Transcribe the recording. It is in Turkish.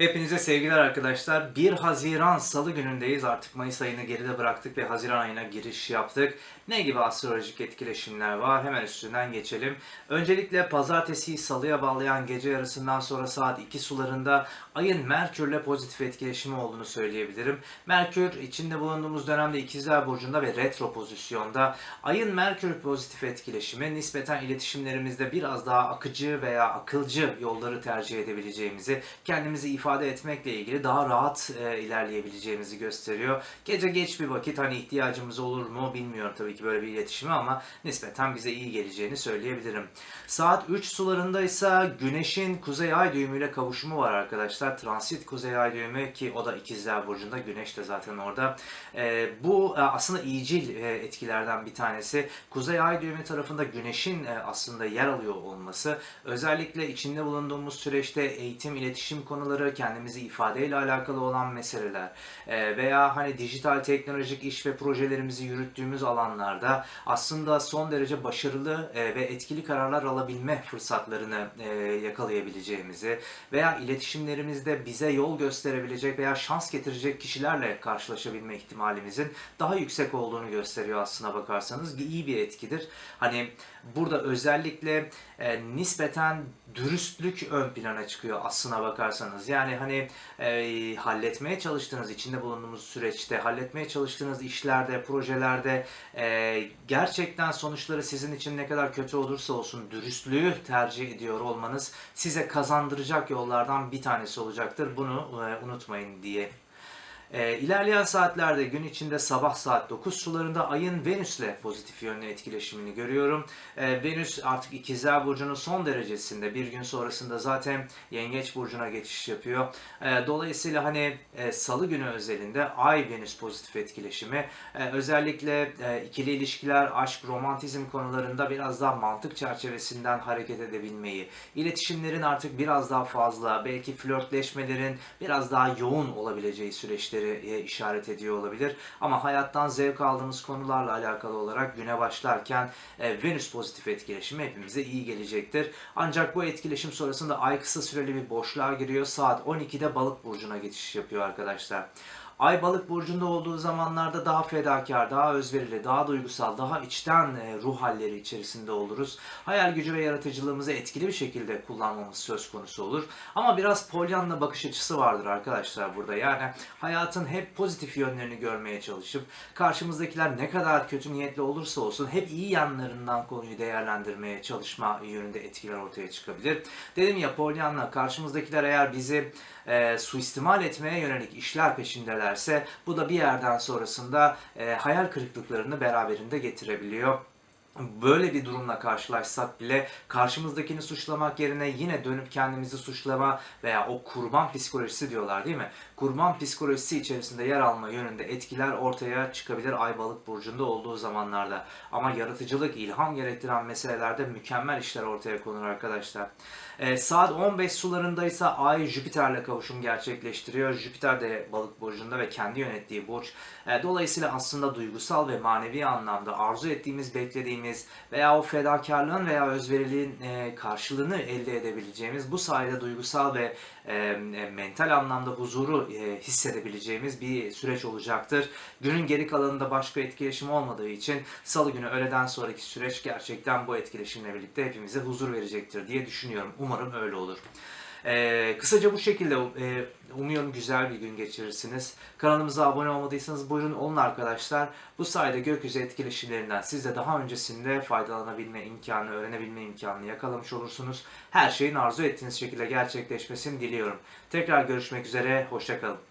Hepinize sevgiler arkadaşlar. 1 Haziran Salı günündeyiz. Artık Mayıs ayını geride bıraktık ve Haziran ayına giriş yaptık. Ne gibi astrolojik etkileşimler var? Hemen üstünden geçelim. Öncelikle pazartesiyi salıya bağlayan gece yarısından sonra saat 2 sularında ayın Merkürle pozitif etkileşimi olduğunu söyleyebilirim. Merkür içinde bulunduğumuz dönemde ikizler burcunda ve retro pozisyonda. Ayın Merkür pozitif etkileşimi nispeten iletişimlerimizde biraz daha akıcı veya akılcı yolları tercih edebileceğimizi, kendimizi ifade etmekle ilgili daha rahat e, ilerleyebileceğimizi gösteriyor. Gece geç bir vakit hani ihtiyacımız olur mu bilmiyorum tabii ki böyle bir iletişime ama nispeten bize iyi geleceğini söyleyebilirim. Saat 3 sularında ise Güneş'in Kuzey Ay düğümüyle kavuşumu var arkadaşlar. Transit Kuzey Ay düğümü ki o da ikizler burcunda. Güneş de zaten orada. E, bu e, aslında iyicil e, etkilerden bir tanesi. Kuzey Ay düğümü tarafında Güneş'in e, aslında yer alıyor olması özellikle içinde bulunduğumuz süreçte eğitim, iletişim konuları, kendimizi ifadeyle alakalı olan meseleler e, veya hani dijital teknolojik iş ve projelerimizi yürüttüğümüz alanlarda aslında son derece başarılı e, ve etkili kararlar alabilme fırsatlarını e, yakalayabileceğimizi veya iletişimlerimizde bize yol gösterebilecek veya şans getirecek kişilerle karşılaşabilme ihtimalimizin daha yüksek olduğunu gösteriyor aslına bakarsanız. İyi bir etkidir. Hani burada özellikle e, nispeten dürüstlük ön plana çıkıyor aslına bakarsanız. Yani hani e, halletmeye çalıştığınız, içinde bulunduğumuz süreçte, halletmeye çalıştığınız işlerde, projelerde e, gerçekten sonuçları sizin için ne kadar kötü olursa olsun dürüstlüğü tercih ediyor olmanız size kazandıracak yollardan bir tanesi olacaktır. Bunu e, unutmayın diye e, ilerleyen saatlerde gün içinde sabah saat 9 sularında ayın Venüs'le pozitif yönlü etkileşimini görüyorum. E, Venüs artık ikizler burcunun son derecesinde bir gün sonrasında zaten yengeç burcuna geçiş yapıyor. E, dolayısıyla hani e, salı günü özelinde ay Venüs pozitif etkileşimi e, özellikle e, ikili ilişkiler, aşk, romantizm konularında biraz daha mantık çerçevesinden hareket edebilmeyi, iletişimlerin artık biraz daha fazla, belki flörtleşmelerin biraz daha yoğun olabileceği süreçleri e, işaret ediyor olabilir. Ama hayattan zevk aldığımız konularla alakalı olarak güne başlarken e, Venüs pozitif etkileşimi hepimize iyi gelecektir. Ancak bu etkileşim sonrasında ay kısa süreli bir boşluğa giriyor. Saat 12'de balık burcuna geçiş yapıyor arkadaşlar. Ay balık burcunda olduğu zamanlarda daha fedakar, daha özverili, daha duygusal, daha içten e, ruh halleri içerisinde oluruz. Hayal gücü ve yaratıcılığımızı etkili bir şekilde kullanmamız söz konusu olur. Ama biraz polyanla bakış açısı vardır arkadaşlar burada. Yani hayatın hep pozitif yönlerini görmeye çalışıp karşımızdakiler ne kadar kötü niyetli olursa olsun hep iyi yanlarından konuyu değerlendirmeye çalışma yönünde etkiler ortaya çıkabilir. Dedim ya polyanla karşımızdakiler eğer bizi e, suistimal etmeye yönelik işler peşindelerse bu da bir yerden sonrasında e, hayal kırıklıklarını beraberinde getirebiliyor böyle bir durumla karşılaşsak bile karşımızdakini suçlamak yerine yine dönüp kendimizi suçlama veya o kurban psikolojisi diyorlar değil mi? Kurban psikolojisi içerisinde yer alma yönünde etkiler ortaya çıkabilir Ay Balık burcunda olduğu zamanlarda. Ama yaratıcılık, ilham gerektiren meselelerde mükemmel işler ortaya konur arkadaşlar. Ee, saat 15 sularındaysa Ay Jüpiter'le kavuşum gerçekleştiriyor. Jüpiter de Balık burcunda ve kendi yönettiği burç. Ee, dolayısıyla aslında duygusal ve manevi anlamda arzu ettiğimiz, beklediğimiz veya o fedakarlığın veya özveriliğin e, karşılığını elde edebileceğimiz bu sayede duygusal ve e, e, mental anlamda huzuru hissedebileceğimiz bir süreç olacaktır. Günün geri kalanında başka etkileşim olmadığı için salı günü öğleden sonraki süreç gerçekten bu etkileşimle birlikte hepimize huzur verecektir diye düşünüyorum. Umarım öyle olur. Ee, kısaca bu şekilde e, umuyorum güzel bir gün geçirirsiniz. Kanalımıza abone olmadıysanız buyurun olun arkadaşlar. Bu sayede gökyüzü etkileşimlerinden siz de daha öncesinde faydalanabilme imkanı, öğrenebilme imkanını yakalamış olursunuz. Her şeyin arzu ettiğiniz şekilde gerçekleşmesini diliyorum. Tekrar görüşmek üzere, hoşçakalın.